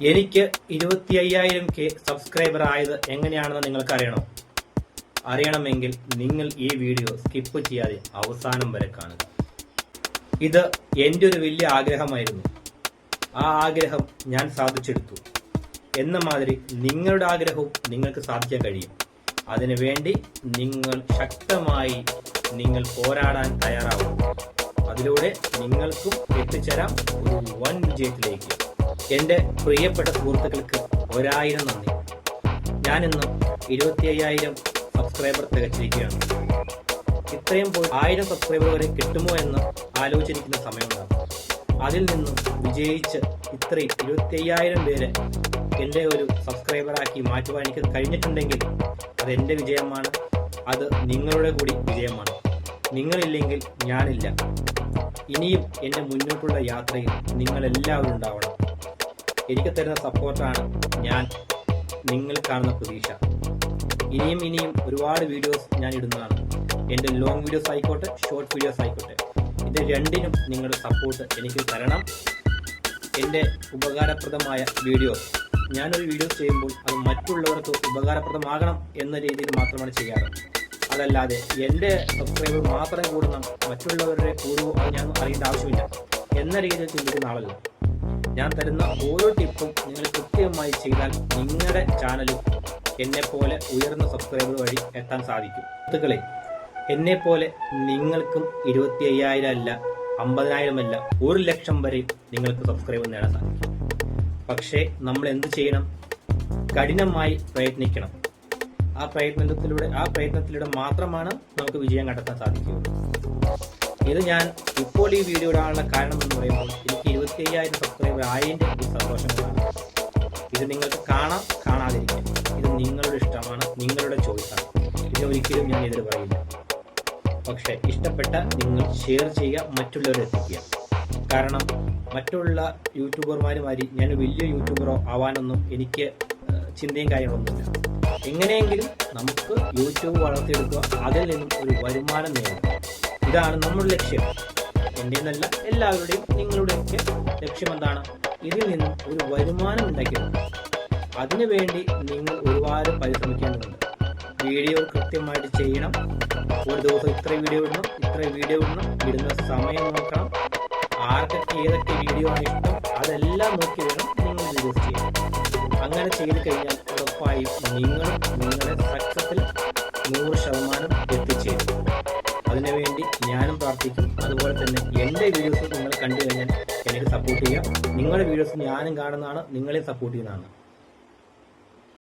എനിക്ക് ഇരുപത്തി അയ്യായിരം കെ സബ്സ്ക്രൈബർ ആയത് എങ്ങനെയാണെന്ന് നിങ്ങൾക്ക് അറിയണോ അറിയണമെങ്കിൽ നിങ്ങൾ ഈ വീഡിയോ സ്കിപ്പ് ചെയ്യാതെ അവസാനം വരെ കാണുക. ഇത് എന്റെ ഒരു വലിയ ആഗ്രഹമായിരുന്നു. ആ ആഗ്രഹം ഞാൻ സാധിച്ചെടുത്തു. എന്ന മാതിരി നിങ്ങളുടെ ആഗ്രഹവും നിങ്ങൾക്ക് സാധിക്കാൻ കഴിയും. അതിനുവേണ്ടി നിങ്ങൾ ശക്തമായി നിങ്ങൾ പോരാടാൻ തയ്യാറാവും അതിലൂടെ നിങ്ങൾക്കും എത്തിച്ചേരാം ഒരു വൻ വിജയത്തിലേക്ക്. എന്റെ പ്രിയപ്പെട്ട സുഹൃത്തുക്കൾക്ക് ഒരായിരം നന്ദി. ഞാനിന്ന് ഇരുപത്തി അയ്യായിരം സബ്സ്ക്രൈബർ തികച്ചിരിക്കുകയാണ്. ഇത്രയും പോയി ആയിരം സബ്സ്ക്രൈബർ വരെ കിട്ടുമോ എന്ന് ആലോചിച്ചിരിക്കുന്ന സമയമുണ്ടാകും. അതിൽ നിന്നും വിജയിച്ച് ഇത്രയും ഇരുപത്തി അയ്യായിരം പേരെ എന്റെ ഒരു സബ്സ്ക്രൈബറാക്കി മാറ്റുവാൻ എനിക്ക് കഴിഞ്ഞിട്ടുണ്ടെങ്കിൽ അത് എന്റെ വിജയമാണ്. അത് നിങ്ങളുടെ കൂടി വിജയമാണ്. നിങ്ങളില്ലെങ്കിൽ ഞാനില്ല. ഇനിയും എന്റെ മുന്നോട്ടുള്ള യാത്രയിൽ നിങ്ങളെല്ലാവരും ഉണ്ടാവണം. എനിക്ക് തരുന്ന സപ്പോർട്ടാണ് ഞാൻ നിങ്ങൾ കാണുന്ന പ്രതീക്ഷ. ഇനിയും ഇനിയും ഒരുപാട് വീഡിയോസ് ഞാൻ ഇടുന്നതാണ്. എന്റെ ലോങ് വീഡിയോസ് ആയിക്കോട്ടെ ഷോർട്ട് വീഡിയോസ് ആയിക്കോട്ടെ. ഇത് രണ്ടിനും നിങ്ങളുടെ സപ്പോർട്ട് എനിക്ക് തരണം. എന്റെ ഉപകാരപ്രദമായ വീഡിയോസ് ഞാനൊരു വീഡിയോ ചെയ്യുമ്പോൾ അത് മറ്റുള്ളവർക്ക് ഉപകാരപ്രദമാകണം എന്ന രീതിയിൽ മാത്രമാണ് ചെയ്യാറ്. അതല്ലാതെ എന്റെ സബ്സ്ക്രൈബർ മാത്രം കൂടണം മറ്റുള്ളവരുടെ അത് ഞാൻ അറിയേണ്ട ആവശ്യമില്ല. എന്ന രീതിയിൽ ചിന്തിക്കുന്ന ആളല്ല. ഞാൻ തരുന്ന ഓരോ ടിപ്പും നിങ്ങൾ കൃത്യമായി ചെയ്താൽ നിങ്ങളുടെ ചാനലും എന്നെ പോലെ ഉയർന്ന സബ്സ്ക്രൈബർ വഴി എത്താൻ സാധിക്കും. സുഹൃത്തുക്കളെ പോലെ നിങ്ങൾക്കും ഇരുപത്തി അയ്യായിരം അല്ല അമ്പതിനായിരം അല്ല ഒരു ലക്ഷം വരെ നിങ്ങൾക്ക് സബ്സ്ക്രൈബ് നേടാൻ സാധിക്കും. പക്ഷേ നമ്മൾ എന്ത് ചെയ്യണം? കഠിനമായി പ്രയത്നിക്കണം. ആ പ്രയത്നത്തിലൂടെ ആ പ്രയത്നത്തിലൂടെ മാത്രമാണ് നമുക്ക് വിജയം കണ്ടെത്താൻ സാധിക്കുകയുള്ളൂ. ഇത് ഞാൻ ഇപ്പോൾ ഈ വീഡിയോ ഇടാനുള്ള കാരണം എന്ന് പറയുമ്പോൾ എനിക്ക് ഇരുപത്തി അയ്യായിരം സബ്സ്ക്രൈബർ ആയതിന്റെ ഒരു സന്തോഷങ്ങളാണ്. ഇത് നിങ്ങൾക്ക് കാണാം കാണാതിരിക്കാം. ഇത് നിങ്ങളുടെ ഇഷ്ടമാണ് നിങ്ങളുടെ ചോയ്സാണ് ഇത് ഒരിക്കലും ഞാൻ എതിർ പറയില്ല. പക്ഷെ ഇഷ്ടപ്പെട്ട നിങ്ങൾ ഷെയർ ചെയ്യുക മറ്റുള്ളവരെ എത്തിക്കുക. കാരണം മറ്റുള്ള യൂട്യൂബർമാരുമാരി ഞാൻ വലിയ യൂട്യൂബറോ ആവാനൊന്നും എനിക്ക് ചിന്തയും കാര്യങ്ങളൊന്നുമില്ല. എങ്ങനെയെങ്കിലും നമുക്ക് യൂട്യൂബ് വളർത്തിയെടുക്കുക അതിൽ നിന്നും ഒരു വരുമാനം നേടുക. ഇതാണ് നമ്മുടെ ലക്ഷ്യം. എന്റെ എന്നല്ല എല്ലാവരുടെയും നിങ്ങളുടെയൊക്കെ ലക്ഷ്യം എന്താണ്? ഇതിൽ നിന്നും ഒരു വരുമാനം ഉണ്ടാക്കിയെടുക്കുക. അതിനുവേണ്ടി നിങ്ങൾ ഒരുപാട് പരിശ്രമിക്കേണ്ടതുണ്ട്. വീഡിയോ കൃത്യമായിട്ട് ചെയ്യണം. ഒരു ദിവസം ഇത്ര വീഡിയോ ഇടണം ഇത്ര വീഡിയോ ഇടണം ഇടുന്ന സമയം നോക്കണം. ആർക്കൊക്കെ ഏതൊക്കെ വീഡിയോ ആണ് ഇഷ്ടം അതെല്ലാം നോക്കി വേണം നിങ്ങൾ വീഡിയോസ് ചെയ്യാൻ. അങ്ങനെ ചെയ്ത് കഴിഞ്ഞാൽ ഉറപ്പായും നിങ്ങളും നിങ്ങളുടെ സക്സസിൽ നൂറ് ശതമാനം പ്രാർത്ഥിക്കും. അതുപോലെ തന്നെ എന്റെ വീഡിയോസ് നിങ്ങൾ കണ്ടു കഴിഞ്ഞാൽ എനിക്ക് സപ്പോർട്ട് ചെയ്യാം. നിങ്ങളുടെ വീഡിയോസ് ഞാനും കാണുന്നതാണ് നിങ്ങളെ സപ്പോർട്ട് ചെയ്യുന്നതാണ്.